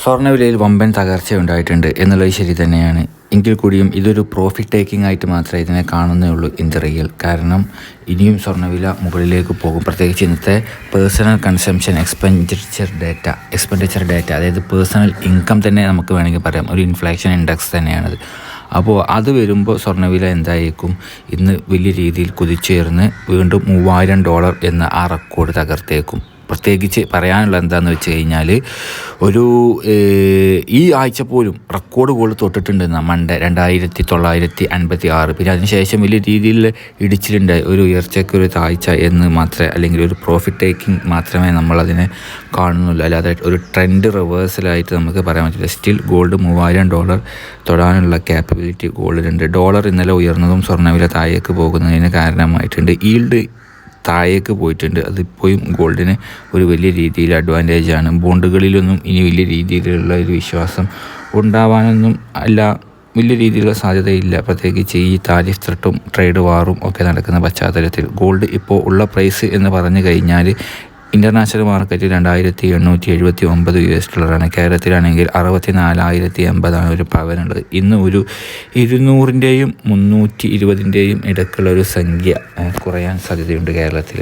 സ്വർണവിലയിൽ വമ്പൻ തകർച്ച ഉണ്ടായിട്ടുണ്ട് എന്നുള്ളത് ശരി തന്നെയാണ്. എങ്കിൽ കൂടിയും ഇതൊരു പ്രോഫിറ്റ് ടേക്കിംഗ് ആയിട്ട് മാത്രമേ ഇതിനെ കാണുന്നേ ഉള്ളൂ ഇൻ റിയൽ കാരണം ഇനിയും സ്വർണവില മുകളിലേക്ക് പോകും. പ്രത്യേകിച്ച് ഇന്നത്തെ personal consumption expenditure data expenditure data അതായത് പേഴ്സണൽ ഇൻകം തന്നെ നമുക്ക് വേണമെങ്കിൽ പറയാം. ഒരു ഇൻഫ്ലേഷൻ ഇൻഡെക്സ് തന്നെയാണത്. അപ്പോൾ അത് വരുമ്പോൾ സ്വർണവില എന്തായിരിക്കും ഇന്ന് വലിയ രീതിയിൽ കുതിച്ചുയർന്ന് വീണ്ടും മൂവായിരം ഡോളർ എന്ന ആ റെക്കോർഡ് തകർത്തേക്കും. പ്രത്യേകിച്ച് പറയാനുള്ള എന്താണെന്ന് വെച്ച് കഴിഞ്ഞാൽ ഒരു ഈ ആഴ്ച പോലും റെക്കോർഡ് ഗോൾ തൊട്ടിട്ടുണ്ട് നമ്മളുടെ രണ്ടായിരത്തി തൊള്ളായിരത്തി അൻപത്തി ആറ് പിന്നെ അതിനുശേഷം വലിയ രീതിയിൽ ഇടിച്ചിലുണ്ടായി ഒരു ഉയർച്ചയ്ക്ക് ഒരു താഴ്ച എന്ന് മാത്രമേ അല്ലെങ്കിൽ ഒരു പ്രോഫിറ്റ് ടേക്കിംഗ് മാത്രമേ നമ്മളതിനെ കാണുന്നുള്ളൂ. അല്ലാതെ ഒരു ട്രെൻഡ് റിവേഴ്സലായിട്ട് നമുക്ക് പറയാൻ പറ്റില്ല. സ്റ്റിൽ ഗോൾഡ് മൂവായിരം ഡോളർ തൊടാനുള്ള ക്യാപ്പബിലിറ്റി ഗോൾഡിനുണ്ട് ഡോളർ ഇന്നലെ ഉയർന്നതും സ്വർണവില താഴേക്ക് പോകുന്നതിന് കാരണമായിട്ടുണ്ട്. ഈൽഡ് താഴേക്ക് പോയിട്ടുണ്ട്. അതിപ്പോഴും ഗോൾഡിന് ഒരു വലിയ രീതിയിൽ അഡ്വാന്റേജ് ആണ്. ബോണ്ടുകളിലൊന്നും ഇനി വലിയ രീതിയിലുള്ള ഒരു വിശ്വാസം ഉണ്ടാവാനൊന്നും അല്ല. വലിയ രീതിയിലുള്ള സാധ്യതയില്ല. പ്രത്യേകിച്ച് ഈ താരിഫ് ത്രട്ടും ട്രേഡ് വാറും ഒക്കെ നടക്കുന്ന പശ്ചാത്തലത്തിൽ. ഗോൾഡ് ഇപ്പോൾ ഉള്ള പ്രൈസ് എന്ന് പറഞ്ഞു കഴിഞ്ഞാൽ ഇന്റർനാഷണൽ മാർക്കറ്റിൽ രണ്ടായിരത്തി എണ്ണൂറ്റി എഴുപത്തി ഒമ്പത് യു എസ് ഡോളറാണ് കേരളത്തിലാണെങ്കിൽ അറുപത്തി നാലായിരത്തി എൺപതാണ് ഒരു പവനുള്ളത് ഇന്ന് ഒരു ഇരുന്നൂറിന്റെയും മുന്നൂറ്റി ഇരുപതിന്റെയും ഇടയ്ക്കുള്ള ഒരു സംഖ്യ കുറയാൻ സാധ്യതയുണ്ട് കേരളത്തിൽ.